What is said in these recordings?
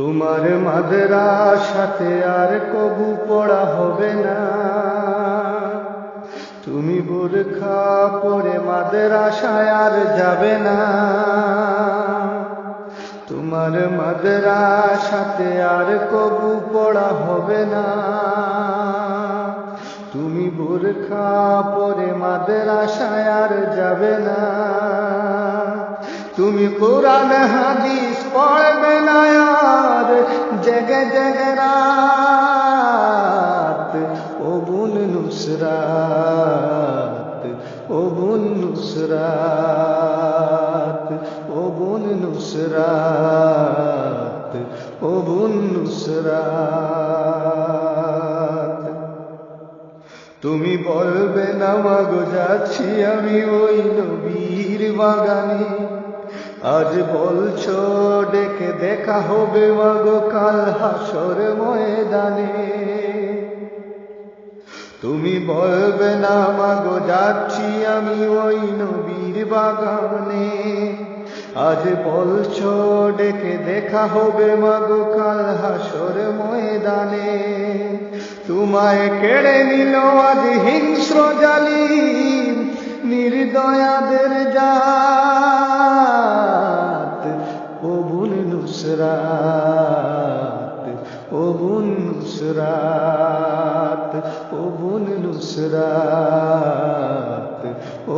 তোমার মাদ্রাসাতে আর কবু পড়া হবে না। তুমি বোরখা পরে মাদ্রাসায় আর যাবে না। তোমার মাদ্রাসাতে আর কবু পড়া হবে না। তুমি বোরখা পরে মাদ্রাসায় আর যাবে না। তুমি কোরআন, হাদিস পড়বে না জেগে জেগে রাত ও বুন নুসরাত ও বুন নুসরাত ও বুন নুসরাত ও বুন নুসরাত। তুমি বলবে না মাগো যাচ্ছি আমি ওই নবীর বাগানে। আজ বলছো, ডেকে দেখা হবে মাগো কাল হাসর ময়দানে। তুমি বলবে না মাগো, যাচ্ছি আমি ওই নবীর বাগানে। আজ বলছো, ডেকে দেখা হবে মাগো কাল হাসর ময়দানে। তোমায় কেড়ে নিল আজ হিংস্র জালি নির্দয়াদের ও বুন নুসরাত ও বুন নুসরাত ও বুন নুসরাত ও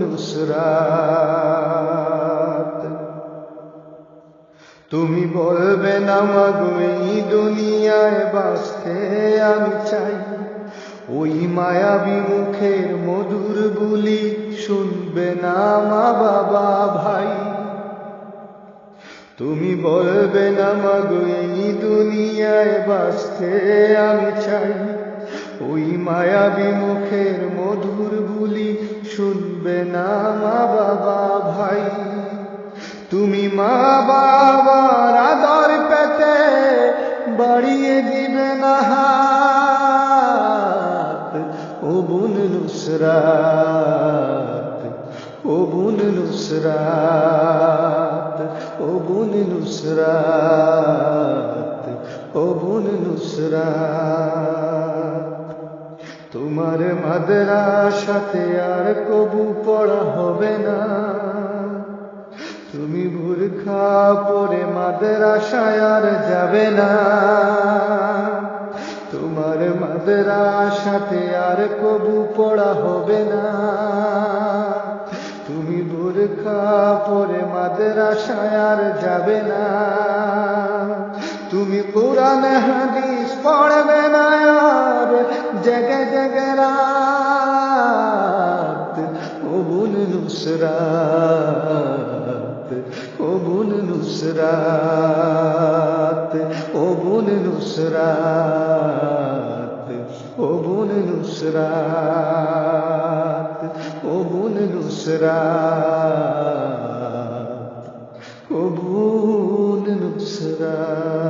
নুসরাত। তুমি বলবে না মাগো, এই দুনিয়ায় বাঁচতে আমি চাই। ওই মায়াবী মুখের মধুর বুলি শুনবে না মা বাবা। তুমি বলবে না, মাগো, এই দুনিয়ায় বাঁচতে আমি চাই। ওই মায়াবী মুখের মধুর বুলি শুনবে না মা বাবা ভাই। তুমি মা বাবার আদর পেতে বাড়িয়ে দিবে না হাত। ও বুন নুসরাত, ও বুন নুসরাত। ও বুন নুসরাত ও বুন নুসরাত। তোমার মাদ্রাসাতে আর কবু পড়া হবে না। তুমি বুরখা পরে মাদ্রাসায় আর যাবে না। তোমার মাদ্রাসাতে আর কবু পড়া হবে না। তুমি বোরখা, পরে মাদ্রাসায় আর যাবে না। তুমি কোরআন, হাদিস পড়বে না আর জগে জগে রাত। ও বুন নুসরাত ও বুন নুসরাত ও নুসরাত ও নুসরাত। বুন নুসরাত ও বুন নুসরাত